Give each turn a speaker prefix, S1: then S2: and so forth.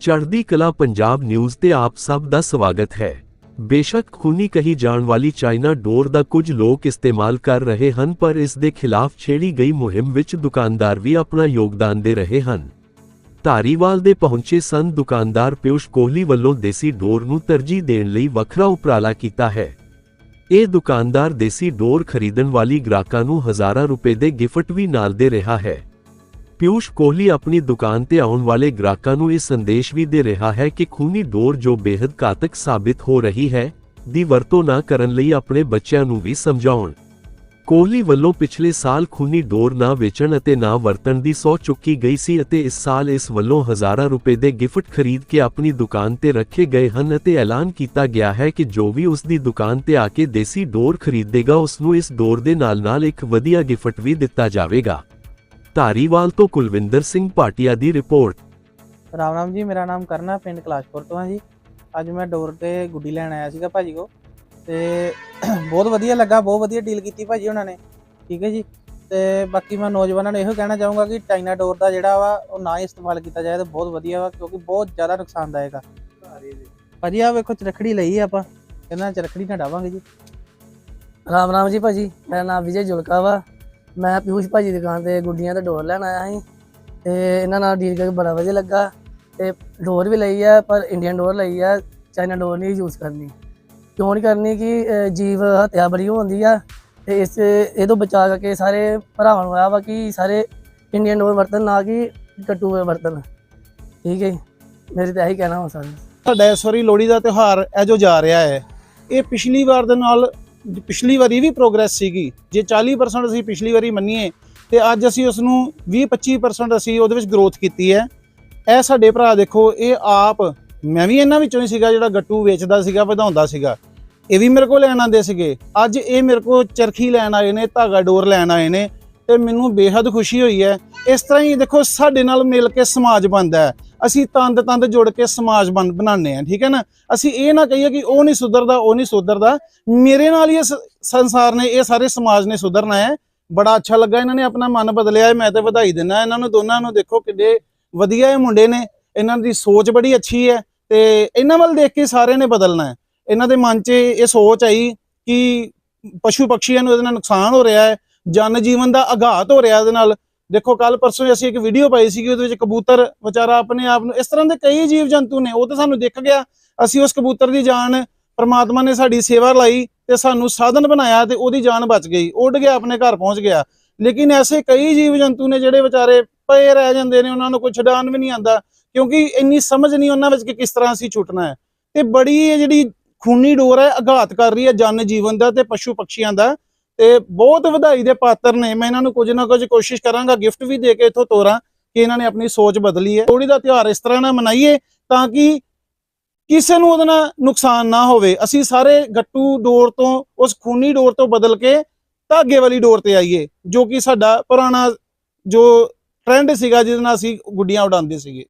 S1: ਚੜ੍ਹਦੀ ਕਲਾ ਪੰਜਾਬ ਨਿਊਜ਼ ਤੇ ਆਪ ਸਭ ਦਾ ਸਵਾਗਤ ਹੈ। ਬੇਸ਼ੱਕ ਖੂਨੀ ਕਹੀ ਜਾਣ ਵਾਲੀ ਚਾਈਨਾ ਡੋਰ ਦਾ ਕੁਝ ਲੋਕ ਇਸਤੇਮਾਲ ਕਰ ਰਹੇ ਹਨ, ਪਰ ਇਸ ਦੇ ਖਿਲਾਫ ਛੇੜੀ ਗਈ ਮੁਹਿੰਮ ਵਿੱਚ ਦੁਕਾਨਦਾਰ ਵੀ ਆਪਣਾ ਯੋਗਦਾਨ ਦੇ ਰਹੇ ਹਨ। ਧਾਰੀਵਾਲ ਦੇ ਪਹੁੰਚੇ ਸਨ ਦੁਕਾਨਦਾਰ ਪਿਊਸ਼ ਕੋਹਲੀ ਵੱਲੋਂ ਦੇਸੀ ਡੋਰ ਨੂੰ ਤਰਜੀਹ ਦੇਣ ਲਈ ਵੱਖਰਾ ਉਪਰਾਲਾ ਕੀਤਾ ਹੈ। ਇਹ ਦੁਕਾਨਦਾਰ ਦੇਸੀ ਡੋਰ ਖਰੀਦਣ ਵਾਲੀ ਗ੍ਰਾਹਕਾਂ ਨੂੰ ਹਜ਼ਾਰਾਂ ਰੁਪਏ ਦੇ ਗਿਫਟ ਵੀ ਨਾਲ ਦੇ ਰਿਹਾ ਹੈ। ਪਿਊਸ਼ ਕੋਹਲੀ ਆਪਣੀ ਦੁਕਾਨ ਤੇ ਆਉਣ ਵਾਲੇ ਗ੍ਰਾਹਕਾਂ ਨੂੰ ਇਹ ਸੰਦੇਸ਼ ਵੀ ਦੇ ਰਿਹਾ ਹੈ ਕਿ ਖੂਨੀ ਡੋਰ ਜੋ ਬੇहद ਘਾਤਕ ਸਾਬਿਤ ਹੋ ਰਹੀ ਹੈ ਦੀ ਵਰਤੋਂ ਨਾ ਕਰਨ ਲਈ ਆਪਣੇ ਬੱਚਿਆਂ ਨੂੰ ਵੀ ਸਮਝਾਉਣ ਕੋਹਲੀ ਵੱਲੋਂ ਪਿਛਲੇ ਸਾਲ ਖੂਨੀ ਡੋਰ ਨਾ ਵੇਚਣ ਅਤੇ ਨਾ ਵਰਤਣ ਦੀ ਸੌ ਚੁੱਕੀ ਗਈ ਸੀ ਅਤੇ ਇਸ ਸਾਲ ਇਸ ਵੱਲੋਂ ਹਜ਼ਾਰਾਂ ਰੁਪਏ ਦੇ ਗਿਫਟ ਖਰੀਦ ਕੇ ਆਪਣੀ ਦੁਕਾਨ ਤੇ ਰੱਖੇ ਗਏ ਹਨ ਅਤੇ ਐਲਾਨ ਕੀਤਾ ਗਿਆ ਹੈ ਕਿ ਜੋ ਵੀ ਉਸ ਦੀ ਦੁਕਾਨ ਤੇ ਆ ਕੇ ਦੇਸੀ ਡੋਰ ਖਰੀਦੇਗਾ ਉਸ ਨੂੰ ਇਸ ਡੋਰ ਦੇ ਨਾਲ-ਨਾਲ ਇੱਕ ਵਧੀਆ ਗਿਫਟ ਵੀ ਦਿੱਤਾ ਜਾਵੇਗਾ ਧਾਰੀਵਾਲ ਤੋਂ ਕੁਲਵਿੰਦਰ ਸਿੰਘ ਭਾਟੀਆ ਦੀ ਰਿਪੋਰਟ।
S2: ਰਾਮ ਰਾਮ ਜੀ ਮੇਰਾ ਨਾਮ ਕਰਨਾ ਪਿੰਡ ਕਲਾਸ਼ਪੁਰ ਤੋਂ ਆ ਜੀ। ਅੱਜ ਮੈਂ ਡੋਰ ਤੇ ਗੁੱਡੀ ਲੈਣ ਆਇਆ ਸੀਗਾ ਭਾਜੀ ਕੋ ਤੇ ਬਹੁਤ ਵਧੀਆ ਲੱਗਾ ਬਹੁਤ ਵਧੀਆ ਡੀਲ ਕੀਤੀ ਭਾਜੀ ਉਹਨਾਂ ਨੇ। ਠੀਕ ਹੈ ਜੀ। ਤੇ ਬਾਕੀ ਮੈਂ ਨੌਜਵਾਨਾਂ ਨੂੰ ਇਹੋ ਕਹਿਣਾ ਚਾਹੂੰਗਾ ਕਿ ਚਾਈਨਾ ਡੋਰ ਦਾ ਜਿਹੜਾ ਵਾ ਉਹ ਨਾ ਹੀ ਇਸਤੇਮਾਲ ਕੀਤਾ ਜਾਏ ਤਾਂ ਬਹੁਤ ਵਧੀਆ ਵਾ ਕਿਉਂਕਿ ਬਹੁਤ ਜ਼ਿਆਦਾ ਨੁਕਸਾਨਦਾਇਕ ਆ। ਭਾਜੀ ਆ ਵੇਖੋ ਚਰਖੜੀ ਲਈ ਆ ਆਪਾਂ। ਇਹਨਾਂ ਚਰਖੜੀ ਨਾ ਡਾਵਾਂਗੇ ਜੀ।
S3: ਰਾਮ ਰਾਮ ਜੀ ਭਾਜੀ ਮੇਰਾ ਨਾਮ ਵਿਜੇ ਜੁਲਕਾ ਵਾ। ਮੈਂ ਪਿਊਸ਼ ਭਾਜੀ ਦੀ ਦੁਕਾਨ ਤੇ ਗੁੱਡੀਆਂ ਤੇ ਡੋਰ ਲੈਣ ਆਇਆ ਸੀ ਤੇ ਇਹਨਾਂ ਨਾਲ ਡੀਲ ਕਰਕੇ ਬੜਾ ਵਧੀਆ ਲੱਗਾ ਤੇ ਡੋਰ ਵੀ ਲਈ ਆ, ਪਰ ਇੰਡੀਅਨ ਡੋਰ ਲਈ ਆ ਚਾਈਨਾ ਡੋਰ ਨਹੀਂ ਯੂਜ਼ ਕਰਨੀ। ਕਿਉਂ ਨਹੀਂ ਕਰਨੀ ਕਿ ਜੀਵ ਹੱਤਿਆ ਬੜੀ ਹੁੰਦੀ ਆ ਤੇ ਇਸ ਇਹ ਤੋਂ ਬਚਾ ਕਰਕੇ ਸਾਰੇ ਭਰਾਵਾਂ ਨੂੰ ਆਇਆ ਵਾ ਕਿ ਸਾਰੇ ਇੰਡੀਅਨ ਡੋਰ ਵਰਤਨ ਨਾ ਕਿ ਕੱਟੂ ਵਰਤਨ ਠੀਕ ਹੈ ਜੀ। ਮੇਰੀ ਤਾਂ ਇਹੀ ਕਹਿਣਾ ਹੋ। ਸਕਦਾ
S4: ਸਾਡਾ ਇਸ ਵਾਰੀ ਲੋਹੜੀ ਦਾ ਤਿਉਹਾਰ ਇਹ ਜੋ ਜਾ ਰਿਹਾ ਹੈ। ਇਹ ਪਿਛਲੀ ਵਾਰ ਦੇ ਨਾਲ ਪਿਛਲੀ ਵਾਰੀ ਵੀ ਪ੍ਰੋਗਰੈਸ ਸੀਗੀ। ਜੇ 40% ਅਸੀਂ ਪਿਛਲੀ ਵਾਰੀ ਮੰਨੀਏ, ਤੇ ਅੱਜ ਅਸੀਂ ਉਸ ਨੂੰ 20-25% ਅਸੀਂ ਉਹਦੇ ਵਿੱਚ ਗਰੋਥ ਕੀਤੀ ਹੈ। ਇਹ ਸਾਡੇ ਭਰਾ ਦੇਖੋ, ਇਹ ਆਪ, ਮੈਂ ਵੀ ਇਹਨਾਂ ਵਿੱਚੋਂ ਹੀ ਸੀਗਾ ਜਿਹੜਾ ਗੱਟੂ ਵੇਚਦਾ ਸੀਗਾ, ਵਧਾਉਂਦਾ ਸੀਗਾ। ਇਹ ਵੀ ਮੇਰੇ ਕੋਲ ਲੈਣ ਆਉਂਦੇ ਸੀਗੇ। ਅੱਜ ਇਹ ਮੇਰੇ ਕੋਲ ਚਰਖੀ ਲੈਣ ਆਏ ਨੇ, ਧਾਗਾ ਡੋਰ ਲੈਣ ਆਏ ਨੇ, ਤੇ ਮੈਨੂੰ ਬੇਹੱਦ ਖੁਸ਼ੀ ਹੋਈ ਹੈ। ਇਸ ਤਰ੍ਹਾਂ ਹੀ ਦੇਖੋ, ਸਾਡੇ ਨਾਲ ਮਿਲ ਕੇ ਸਮਾਜ ਬਣਦਾ ਹੈ। ਅਸੀਂ ਤੰਦ ਤੰਦ ਜੁੜ ਕੇ ਸਮਾਜ ਬਣ ਬਣਾਉਂਦੇ ਆ ਠੀਕ ਹੈ ਨਾ? ਅਸੀਂ ਇਹ ਨਾ ਕਹੀਏ ਕਿ ਉਹ ਨਹੀਂ ਸੁਧਰਦਾ, ਉਹ ਨਹੀਂ ਸੁਧਰਦਾ। ਮੇਰੇ ਨਾਲ ਹੀ ਇਸ ਸੰਸਾਰ ਨੇ, ਇਹ ਸਾਰੇ ਸਮਾਜ ਨੇ ਸੁਧਰਨਾ ਹੈ। ਬੜਾ ਅੱਛਾ ਲੱਗਾ ਇਹਨਾਂ ਨੇ ਆਪਣਾ ਮਨ ਬਦਲਿਆ ਹੈ, ਮੈਂ ਤੇ ਵਧਾਈ ਦਿੰਦਾ ਇਹਨਾਂ ਨੂੰ ਦੋਨਾਂ ਨੂੰ ਦੇਖੋ ਕਿੱਡੇ ਵਧੀਆ ਇਹ ਮੁੰਡੇ ਨੇ। ਇਹਨਾਂ ਦੀ ਸੋਚ ਬੜੀ ਅੱਛੀ ਹੈ ਤੇ ਇਹਨਾਂ ਵੱਲ ਦੇਖ ਕੇ ਸਾਰਿਆਂ ਨੇ ਬਦਲਣਾ ਹੈ। ਇਹਨਾਂ ਦੇ ਮਨ 'ਚ ਇਹ ਸੋਚ ਆਈ ਕਿ ਪਸ਼ੂ ਪਕਸ਼ੀਆਂ ਨੂੰ ਇਹਦੇ ਨਾਲ ਨੁਕਸਾਨ ਹੋ ਰਿਹਾ ਹੈ ਜਨ ਜੀਵਨ ਦਾ ਆਘਾਤ ਹੋ ਰਿਹਾ ਇਹਦੇ ਨਾਲ। ਦੇਖੋ ਕੱਲ ਪਰਸੋਂ ਅਸੀਂ ਇੱਕ ਵੀਡੀਓ ਪਾਈ ਸੀਗੀ, ਉਹਦੇ ਵਿੱਚ ਕਬੂਤਰ ਵਿਚਾਰਾ ਆਪਣੇ ਆਪ ਨੂੰ, ਇਸ ਤਰ੍ਹਾਂ ਦੇ ਕਈ ਜੀਵ ਜੰਤੂ ਨੇ, ਉਹ ਤਾਂ ਸਾਨੂੰ ਦਿਖ ਗਿਆ। ਅਸੀਂ ਉਸ ਕਬੂਤਰ ਦੀ ਜਾਨ, ਪਰਮਾਤਮਾ ਨੇ ਸਾਡੀ ਸੇਵਾ ਲਈ ਤੇ ਸਾਨੂੰ ਸਾਧਨ ਬਣਾਇਆ ਤੇ ਉਹਦੀ ਜਾਨ ਬਚ ਗਈ। ਉੱਡ ਗਿਆ, ਆਪਣੇ ਘਰ ਪਹੁੰਚ ਗਿਆ। ਲੇਕਿਨ ਐਸੇ ਕਈ ਜੀਵ ਜੰਤੂ ਨੇ ਜਿਹੜੇ ਵਿਚਾਰੇ ਪਏ ਰਹਿ ਜਾਂਦੇ ਨੇ, ਉਹਨਾਂ ਨੂੰ ਕੋਈ ਛਡਾਣ ਵੀ ਨਹੀਂ ਆਂਦਾ ਕਿਉਂਕਿ ਇੰਨੀ ਸਮਝ ਨਹੀਂ ਉਹਨਾਂ ਵਿੱਚ ਕਿ ਕਿਸ ਤਰ੍ਹਾਂ ਅਸੀਂ ਛੁੱਟਣਾ ਹੈ। ਤੇ ਬੜੀ ਇਹ ਜਿਹੜੀ ਖੂਨੀ ਡੋਰ ਹੈ ਆਘਾਤ ਕਰ ਰਹੀ ਹੈ ਜਨ ਜੀਵਨ ਦਾ ਤੇ ਪਸ਼ੂ ਪਕਸ਼ੀਆਂ ਦਾ। ਤੇ ਬਹੁਤ ਵਧਾਈ ਦੇ ਪਾਤਰ ਨੇ। ਮੈਂ ਇਹਨਾਂ ਨੂੰ ਕੁਝ ਨਾ ਕੁਝ ਕੋਸ਼ਿਸ਼ ਕਰਾਂਗਾ ਗਿਫਟ ਵੀ ਦੇ ਕੇ ਇੱਥੋਂ ਤੋਰਾਂ ਕਿ ਇਹਨਾਂ ਨੇ ਆਪਣੀ ਸੋਚ ਬਦਲੀ ਹੈ। ਲੋਹੜੀ ਦਾ ਤਿਉਹਾਰ ਇਸ ਤਰ੍ਹਾਂ ਨਾਲ ਮਨਾਈਏ ਤਾਂ ਕਿ ਕਿਸੇ ਨੂੰ ਉਹਦੇ ਨਾਲ ਨੁਕਸਾਨ ਨਾ ਹੋਵੇ। ਅਸੀਂ ਸਾਰੇ ਗੱਟੂ ਡੋਰ ਤੋਂ, ਉਸ ਖੂਨੀ ਡੋਰ ਤੋਂ ਬਦਲ ਕੇ ਧਾਗੇ ਵਾਲੀ ਡੋਰ ਤੇ ਆਈਏ, ਜੋ ਕਿ ਸਾਡਾ ਪੁਰਾਣਾ ਜੋ ਟ੍ਰੈਂਡ ਸੀਗਾ, ਜਿਹਦੇ ਨਾਲ ਅਸੀਂ ਗੁੱਡੀਆਂ ਉਡਾਉਂਦੇ ਸੀਗੇ।